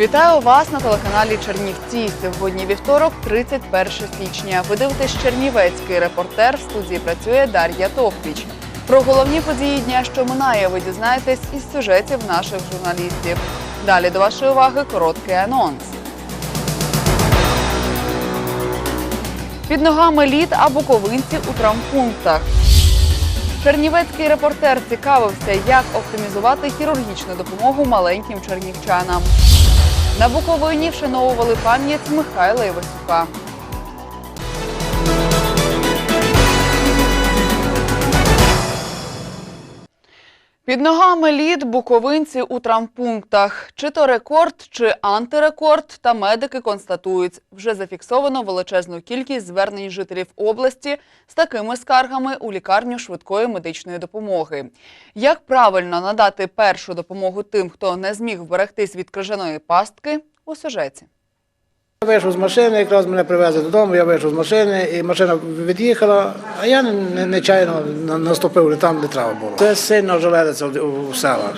Вітаю вас на телеканалі Чернівці. Сьогодні вівторок, 31 січня. Ви дивитесь Чернівецький репортер. В студії працює Дар'я Товпіч. Про головні події дня, що минає, ви дізнаєтесь із сюжетів наших журналістів. Далі до вашої уваги короткий анонс. Під ногами лід а буковинці у травмпунктах. Чернівецький репортер цікавився, як оптимізувати хірургічну допомогу маленьким чернівчанам. На Буковині вшановували пам'ять Михайла Івасюка. Під ногами лід буковинці у травмпунктах. Чи то рекорд, чи антирекорд, та медики констатують, вже зафіксовано величезну кількість звернень жителів області з такими скаргами у лікарню швидкої медичної допомоги. Як правильно надати першу допомогу тим, хто не зміг вберегтись від крижаної пастки, у сюжеті. Вийшов з машини, якраз мене привезли додому, я вийшов з машини, і машина від'їхала, а я не- не- нечайно наступив наступив там, де треба було. Це сильно жаледиться в, в селах.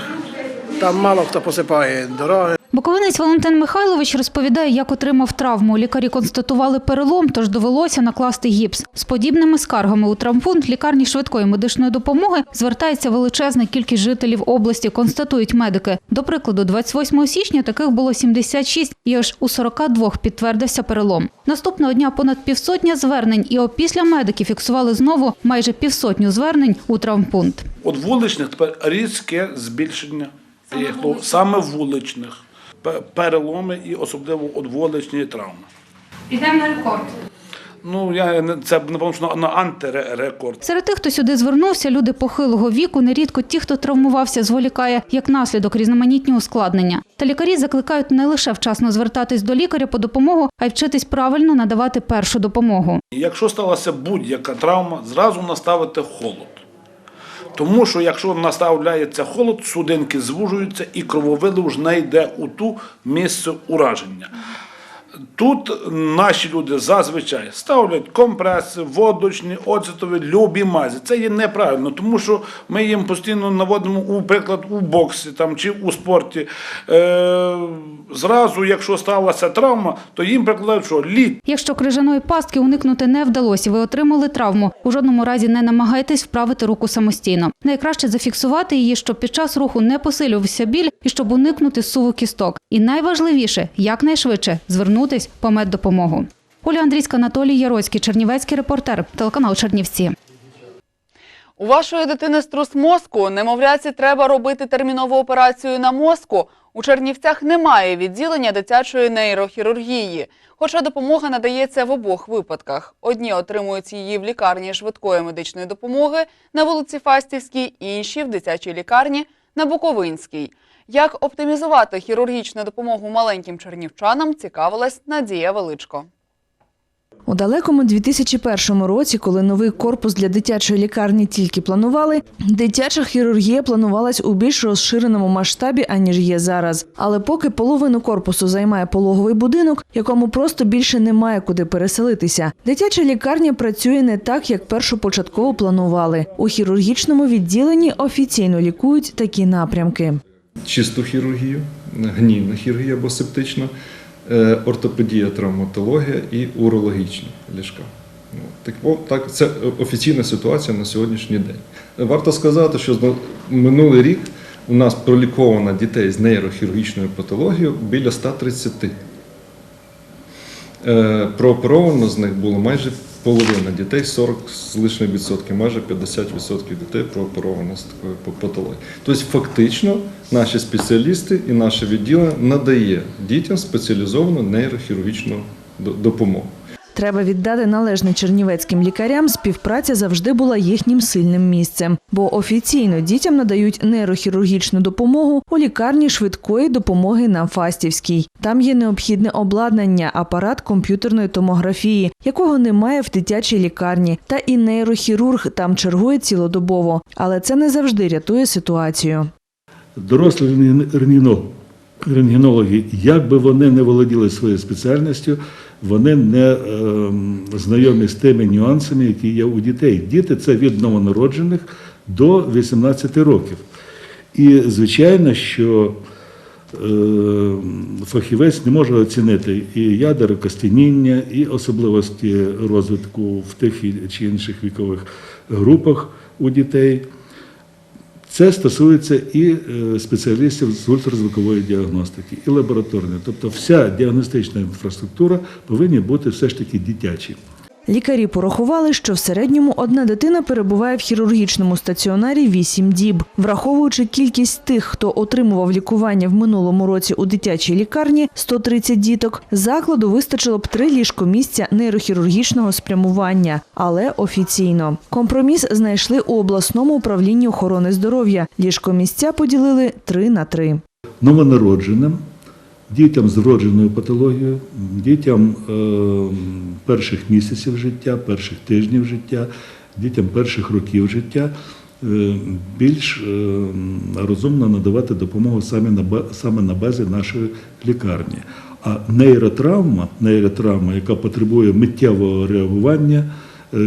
Там мало хто посипає дороги. Буковинець Валентин Михайлович розповідає, як отримав травму. Лікарі констатували перелом, тож довелося накласти гіпс. З подібними скаргами у травмпункт лікарні швидкої медичної допомоги звертається величезна кількість жителів області, констатують медики. До прикладу, 28 січня таких було 76, і аж у 42 підтвердився перелом. Наступного дня понад півсотня звернень, і опісля медики фіксували знову майже півсотню звернень у травмпункт. От вуличних тепер різке збільшення саме вуличних переломи і особливо от вуличні травми. Ідемо на рекорд. Ну я не- це напевно на, на антирекорд. Серед тих, хто сюди звернувся, люди похилого віку, нерідко ті, хто травмувався, зволікає як наслідок різноманітні ускладнення. Та лікарі закликають не лише вчасно звертатись до лікаря по допомогу, а й вчитись правильно надавати першу допомогу. Якщо сталася будь-яка травма, зразу наставити холод. Тому що якщо наставляється холод, судинки звужуються і крововилив не йде у ту місце ураження. Тут наші люди зазвичай ставлять компреси, водочні, оцетові, любі мазі. Це є неправильно, тому що ми їм постійно наводимо у приклад у боксі там, чи у спорті. Е, зразу, якщо сталася травма, то їм прикладають, що лід Якщо крижаної пастки уникнути не вдалося, ви отримали травму. У жодному разі не намагайтесь вправити руку самостійно. Найкраще зафіксувати її, щоб під час руху не посилювався біль і щоб уникнути суву кісток. І найважливіше якнайшвидше звернутись по меддопомогу. Оля Андрійська, Анатолій Яроцький, Чернівецький репортер, телеканал Чернівці. У вашої дитини струс мозку, немовляці треба робити термінову операцію на мозку. У Чернівцях немає відділення дитячої нейрохірургії, хоча допомога надається в обох випадках. Одні отримують її в лікарні швидкої медичної допомоги на вулиці Фастівській, інші в дитячій лікарні на Буковинській. Як оптимізувати хірургічну допомогу маленьким чернівчанам, цікавилась Надія Величко. У далекому 2001 році, коли новий корпус для дитячої лікарні тільки планували, дитяча хірургія планувалась у більш розширеному масштабі, аніж є зараз. Але поки половину корпусу займає пологовий будинок, якому просто більше немає куди переселитися. Дитяча лікарня працює не так, як першопочатково планували. У хірургічному відділенні офіційно лікують такі напрямки. чисту хірургію, гнійна хірургія або септична, ортопедія, травматологія і урологічні ліжка. Ну, Так, так, це офіційна ситуація на сьогоднішній день. Варто сказати, що минулий рік у нас проліковано дітей з нейрохірургічною патологією біля 130. Е, Прооперовано з них було майже половина дітей, 40 з лишнім відсотків, майже 50% дітей прооперовано з такою па- патологією. Тобто, фактично, наші спеціалісти і наше відділення надає дітям спеціалізовану нейрохірургічну до- допомогу. Треба віддати належне чернівецьким лікарям. Співпраця завжди була їхнім сильним місцем, бо офіційно дітям надають нейрохірургічну допомогу у лікарні швидкої допомоги на Фастівській. Там є необхідне обладнання, апарат комп'ютерної томографії, якого немає в дитячій лікарні, та і нейрохірург там чергує цілодобово. Але це не завжди рятує ситуацію. Дорослі рентгено- рентгенологи, як би вони не володіли своєю спеціальністю, вони не ем, знайомі з тими нюансами, які є у дітей. Діти це від новонароджених до 18 років. І звичайно, що е, фахівець не може оцінити і ядер костяніння, і особливості розвитку в тих чи інших вікових групах у дітей. Це стосується і е, спеціалістів з ультразвукової діагностики, і лабораторної. Тобто вся діагностична інфраструктура повинні бути все ж таки дитячі. Лікарі порахували, що в середньому одна дитина перебуває в хірургічному стаціонарі 8 діб. Враховуючи кількість тих, хто отримував лікування в минулому році у дитячій лікарні 130 діток, закладу вистачило б три ліжкомісця нейрохірургічного спрямування, але офіційно. Компроміс знайшли у обласному управлінні охорони здоров'я. Ліжкомісця поділили 3 на 3. Новонародженим, дітям з вродженою патологією, дітям е, перших місяців життя, перших тижнів життя, дітям перших років життя е, більш е, розумно надавати допомогу саме на, базі нашої лікарні. А нейротравма, нейротравма, яка потребує миттєвого реагування,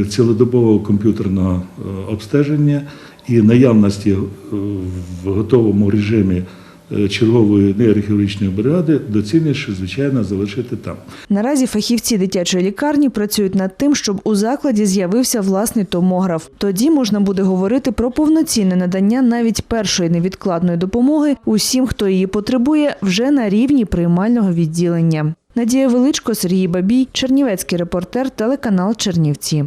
цілодобового комп'ютерного обстеження і наявності в готовому режимі чергової нейрохірургічної бригади, доцільніше, звичайно, залишити там. Наразі фахівці дитячої лікарні працюють над тим, щоб у закладі з'явився власний томограф. Тоді можна буде говорити про повноцінне надання навіть першої невідкладної допомоги усім, хто її потребує, вже на рівні приймального відділення. Надія Величко, Сергій Бабій, Чернівецький репортер, телеканал Чернівці.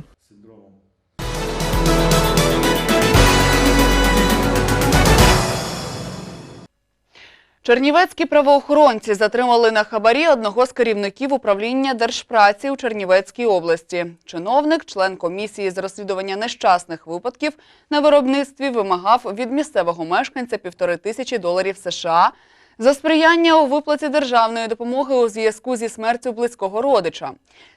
Чернівецькі правоохоронці затримали на хабарі одного з керівників управління держпраці у Чернівецькій області. Чиновник, член комісії з розслідування нещасних випадків на виробництві, вимагав від місцевого мешканця півтори тисячі доларів США за сприяння у виплаті державної допомоги у зв'язку зі смертю близького родича.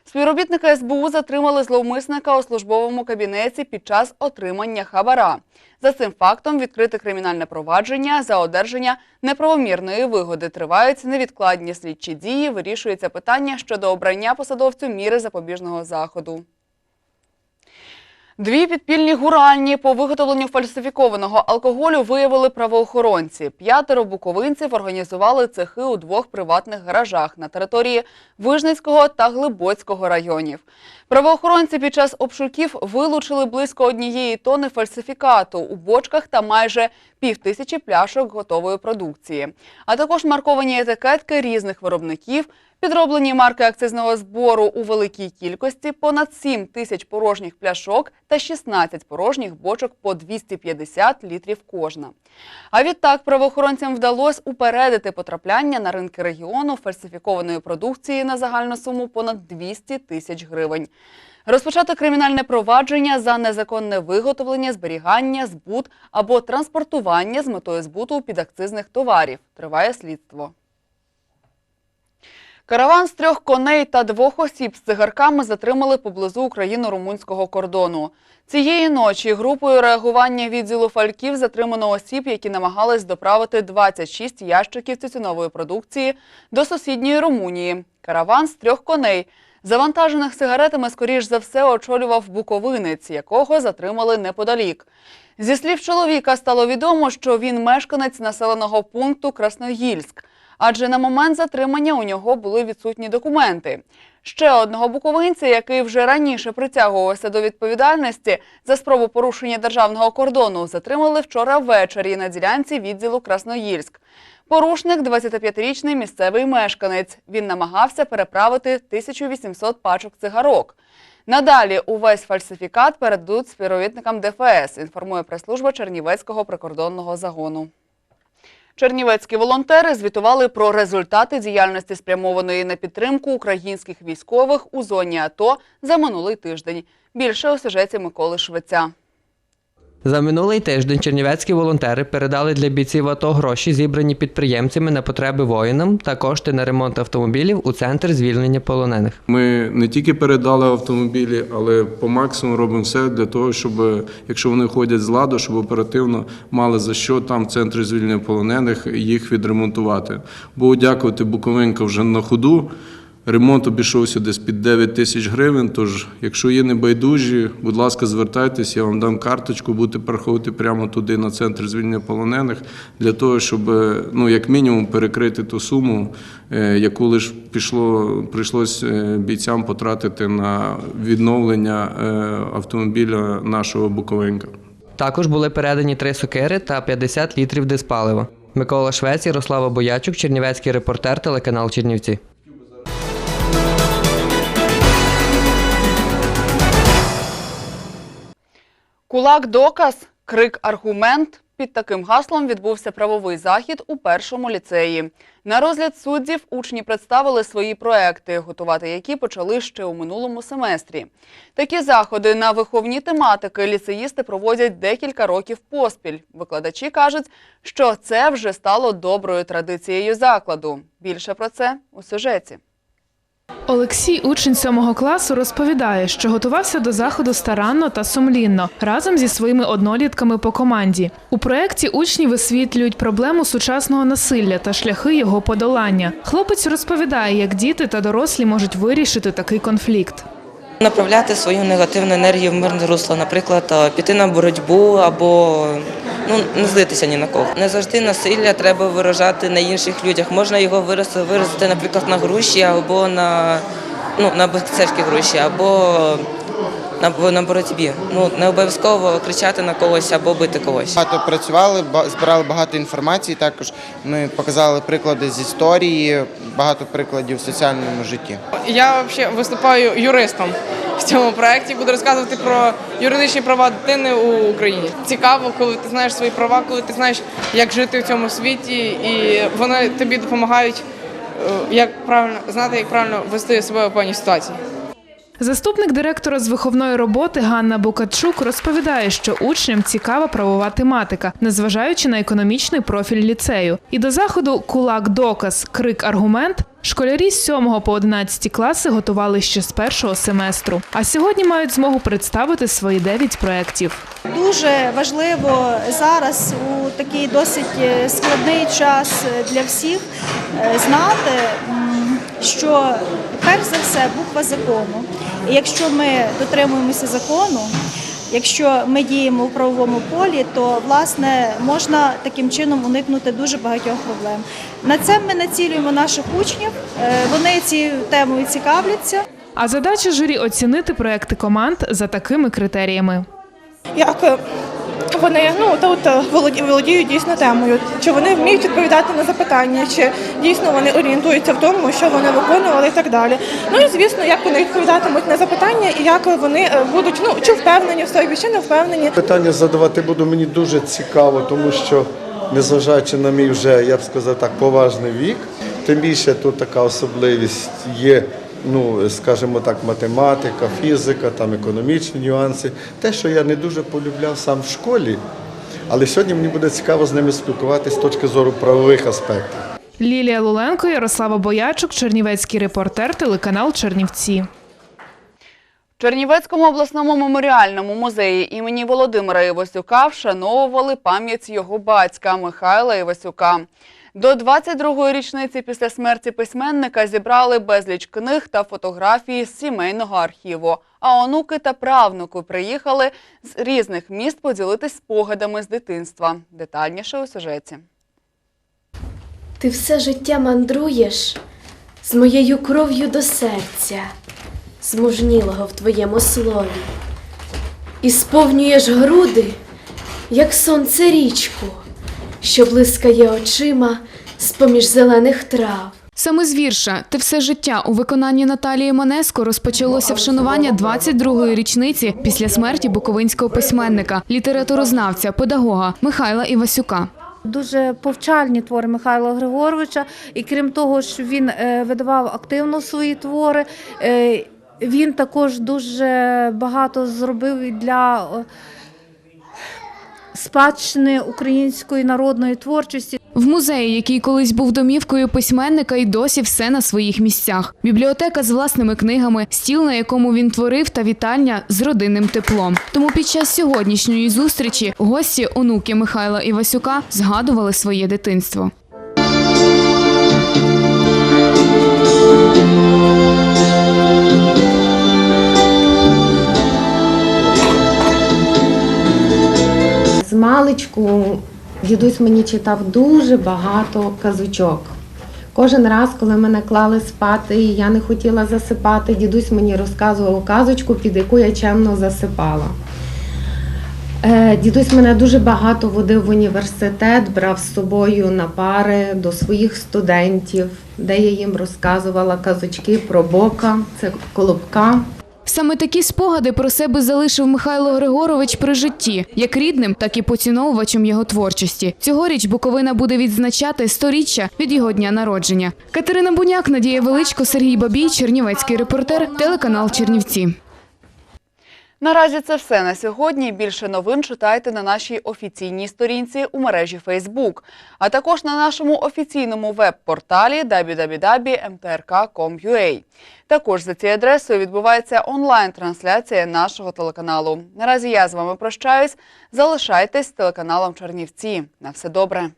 Співробітника СБУ затримали зловмисника у службовому кабінеті під час отримання хабара. За цим фактом відкрите кримінальне провадження за одержання неправомірної вигоди. Тривають невідкладні слідчі дії. Вирішується питання щодо обрання посадовцю міри запобіжного заходу. Дві підпільні гуральні по виготовленню фальсифікованого алкоголю виявили правоохоронці. П'ятеро буковинців організували цехи у двох приватних гаражах на території Вижницького та Глибоцького районів. Правоохоронці під час обшуків вилучили близько однієї тони фальсифікату у бочках та майже півтисячі пляшок готової продукції, а також марковані етикетки різних виробників, Підроблені марки акцизного збору у великій кількості, понад 7 тисяч порожніх пляшок та 16 порожніх бочок по 250 літрів кожна. А відтак правоохоронцям вдалося упередити потрапляння на ринки регіону фальсифікованої продукції на загальну суму понад 200 тисяч гривень. Розпочати кримінальне провадження за незаконне виготовлення, зберігання, збут або транспортування з метою збуту підакцизних товарів. Триває слідство. Караван з трьох коней та двох осіб з цигарками затримали поблизу україно-румунського кордону. Цієї ночі групою реагування відділу фальків затримано осіб, які намагались доправити 26 ящиків тютюнової продукції до сусідньої Румунії. Караван з трьох коней, завантажених сигаретами, скоріш за все, очолював буковинець, якого затримали неподалік. Зі слів чоловіка стало відомо, що він мешканець населеного пункту Красноїльськ адже на момент затримання у нього були відсутні документи. Ще одного буковинця, який вже раніше притягувався до відповідальності за спробу порушення державного кордону, затримали вчора ввечері на ділянці відділу Красноїльськ. Порушник – 25-річний місцевий мешканець. Він намагався переправити 1800 пачок цигарок. Надалі увесь фальсифікат передадуть співробітникам ДФС, інформує прес-служба Чернівецького прикордонного загону. Чернівецькі волонтери звітували про результати діяльності спрямованої на підтримку українських військових у зоні АТО за минулий тиждень. Більше у сюжеті Миколи Швеця. За минулий тиждень чернівецькі волонтери передали для бійців АТО гроші, зібрані підприємцями на потреби воїнам та кошти на ремонт автомобілів у центр звільнення полонених. Ми не тільки передали автомобілі, але по максимуму робимо все для того, щоб якщо вони ходять з ладу, щоб оперативно мали за що там в центрі звільнення полонених їх відремонтувати. Бо дякувати Буковинка вже на ходу. Ремонт обійшовся десь під 9 тисяч гривень. Тож, якщо є небайдужі, будь ласка, звертайтеся, я вам дам карточку, будете переходити прямо туди на центр звільнення полонених, для того, щоб ну як мінімум перекрити ту суму, е, яку лише пішло прийшлось е, бійцям потратити на відновлення е, автомобіля нашого Буковинка. Також були передані три сокири та 50 літрів диспалива. Микола Швець, Ярослава Боячук, Чернівецький репортер, телеканал Чернівці. Кулак доказ, крик аргумент. Під таким гаслом відбувся правовий захід у першому ліцеї. На розгляд суддів учні представили свої проекти, готувати які почали ще у минулому семестрі. Такі заходи на виховні тематики ліцеїсти проводять декілька років поспіль. Викладачі кажуть, що це вже стало доброю традицією закладу. Більше про це у сюжеті. Олексій, учень сьомого класу, розповідає, що готувався до заходу старанно та сумлінно разом зі своїми однолітками по команді. У проєкті учні висвітлюють проблему сучасного насилля та шляхи його подолання. Хлопець розповідає, як діти та дорослі можуть вирішити такий конфлікт. Направляти свою негативну енергію в мирне русло, наприклад, піти на боротьбу або ну не злитися ні на кого. Не завжди насилля треба виражати на інших людях. Можна його виразити, виразити, наприклад, на груші або на ну на безцерські груші, або на, на боротьбі. Ну не обов'язково кричати на когось або бити когось. Багато працювали, ба- збирали багато інформації. Також ми показали приклади з історії, багато прикладів в соціальному житті. Я взагалі виступаю юристом в цьому проєкті. Буду розказувати про юридичні права дитини у Україні. Цікаво, коли ти знаєш свої права, коли ти знаєш, як жити в цьому світі, і вони тобі допомагають е, як правильно знати, як правильно вести себе в певній ситуації. Заступник директора з виховної роботи Ганна Букачук розповідає, що учням цікава правова тематика, незважаючи на економічний профіль ліцею. І до заходу кулак доказ, крик аргумент. Школярі з 7 по 11 класи готували ще з першого семестру. А сьогодні мають змогу представити свої 9 проєктів. Дуже важливо зараз у такий досить е, складний час е, для всіх е, знати, що перш за все буква закону. І якщо ми дотримуємося закону, якщо ми діємо в правовому полі, то власне можна таким чином уникнути дуже багатьох проблем. На це ми націлюємо наших учнів. е, Вони цією темою цікавляться. А задача журі оцінити проекти команд за такими критеріями. Як вони ну тут е, володіють дійсно темою, чи вони вміють відповідати на запитання, чи дійсно вони орієнтуються в тому, що вони виконували і так далі. Ну і звісно, як вони відповідатимуть на запитання, і як вони е, будуть ну чи впевнені в собі, чи не впевнені. Питання задавати буду мені дуже цікаво, тому що незважаючи на мій вже, я б сказав так, поважний вік, тим більше тут така особливість є. Ну, скажімо так, математика, фізика, там економічні нюанси. Те, що я не дуже полюбляв сам в школі, але сьогодні мені буде цікаво з ними спілкуватися з точки зору правових аспектів. Лілія Луленко, Ярослава Боячук, Чернівецький репортер, телеканал Чернівці. В Чернівецькому обласному меморіальному музеї імені Володимира Івасюка вшановували пам'ять його батька Михайла Івасюка. До 22-ї річниці після смерті письменника зібрали безліч книг та фотографій з сімейного архіву. А онуки та правнуки приїхали з різних міст поділитись спогадами з дитинства. Детальніше у сюжеті. Ти все життя мандруєш з моєю кров'ю до серця, змужнілого в твоєму слові, і сповнюєш груди, як сонце річку, що блискає очима з-поміж зелених трав. Саме з вірша Ти все життя у виконанні Наталії Манеско розпочалося вшанування 22-ї річниці після смерті буковинського письменника, літературознавця, педагога Михайла Івасюка. Дуже повчальні твори Михайла Григоровича, і крім того, що він е, видавав активно свої твори, е, він також дуже багато зробив для спадщини української народної творчості. В музеї, який колись був домівкою письменника, і досі все на своїх місцях. Бібліотека з власними книгами, стіл, на якому він творив, та вітальня з родинним теплом. Тому під час сьогоднішньої зустрічі гості онуки Михайла Івасюка згадували своє дитинство. Маличку дідусь мені читав дуже багато казочок. Кожен раз, коли мене клали спати, і я не хотіла засипати, дідусь мені розказував казочку, під яку я чемно засипала. Е, Дідусь мене дуже багато водив в університет, брав з собою на пари до своїх студентів, де я їм розказувала казочки про бока, це колобка. Саме такі спогади про себе залишив Михайло Григорович при житті, як рідним, так і поціновувачем його творчості. Цьогоріч Буковина буде відзначати сторіччя від його дня народження. Катерина Буняк, Надія Величко, Сергій Бабій, Чернівецький репортер, телеканал Чернівці. Наразі це все на сьогодні. Більше новин читайте на нашій офіційній сторінці у мережі Facebook, а також на нашому офіційному веб-порталі www.mtrk.com.ua. Також за цією адресою відбувається онлайн-трансляція нашого телеканалу. Наразі я з вами прощаюсь. Залишайтесь з телеканалом Чернівці. На все добре.